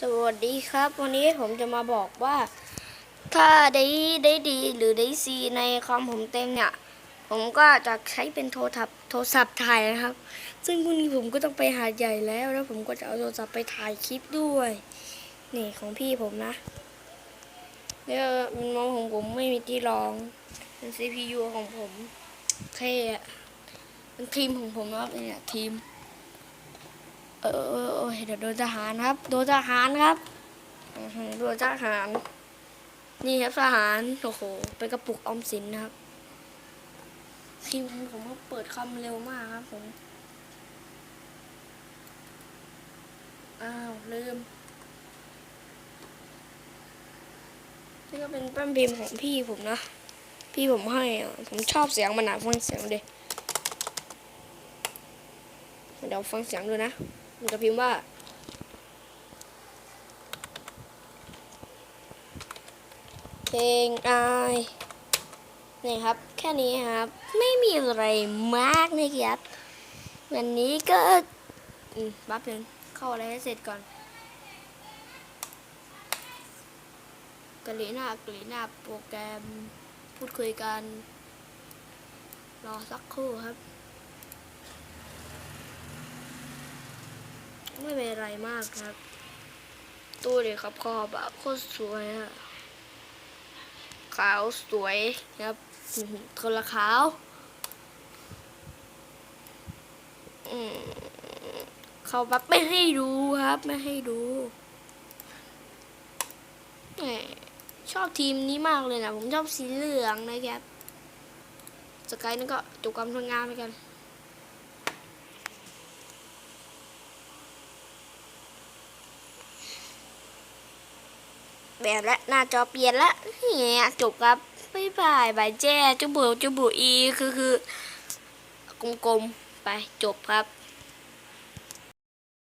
สวัสดีครับ วันนี้ผมจะมาบอกว่า ถ้าได้ได้ดีหรือได้ซีในคอมผมเต็มเนี่ย ผมก็จะใช้เป็นโทรศัพท์โทรศัพท์ถ่ายนะครับ ซึ่งพรุ่งนี้ผมก็ต้องไปหาใหญ่แล้ว แล้วผมก็จะเอาโทรศัพท์ไปถ่ายคลิปด้วย นี่ของพี่ผมนะแล้วมันมองของผมไม่มีที่รองเป็น CPU ของผมเท่อะเป็นทีมของผมนะครับเนี่ยทีม เออเออเออเดี๋ยวโดนทหารครับ โดนทหารครับโดนทหาร นี่ครับทหาร โอ้โห เป็นกระปุกออมสินนะครับทีมของผมก็เปิดคอมเร็วมากครับผม อ้าว ลืม นี่ก็เป็นแป้นพิมพ์ของพี่ผมนะ พี่ผมให้ ผมชอบเสียงมันอะฟังเสียงดิเดี๋ยวฟังเสียงดูนะ มันจะพิมพ์ว่า เพลงอายนี่ครับ แค่นี้ครับ ไม่มีอะไรมากนะครับ วันนี้ก็อืมแป๊บหนึงเข้าอะไรให้เสร็จก่อนกลีหน้ากลีหน้าโปรแกรมพูดคุยกัน รอสักครู่ครับ ไม่เป็นไรมากครับ ตู้เด็กครับคอแบบโคตรสวยอะขาวสวยครับคนละขาวเขาแบบไม่ให้ดูครับ ไม่ให้ดูชอบทีมนี้มากเลยนะ ผมชอบสีเหลืองนะครับ สกายนั่นก็จบการทำงานไปกัน แบลี่ยนละหน้าจอเปลี่ยนละเนี่ยจบครับบ๊ายบายบายแจ้จุบุจุบุอีคือคือกลมๆไปจบครับ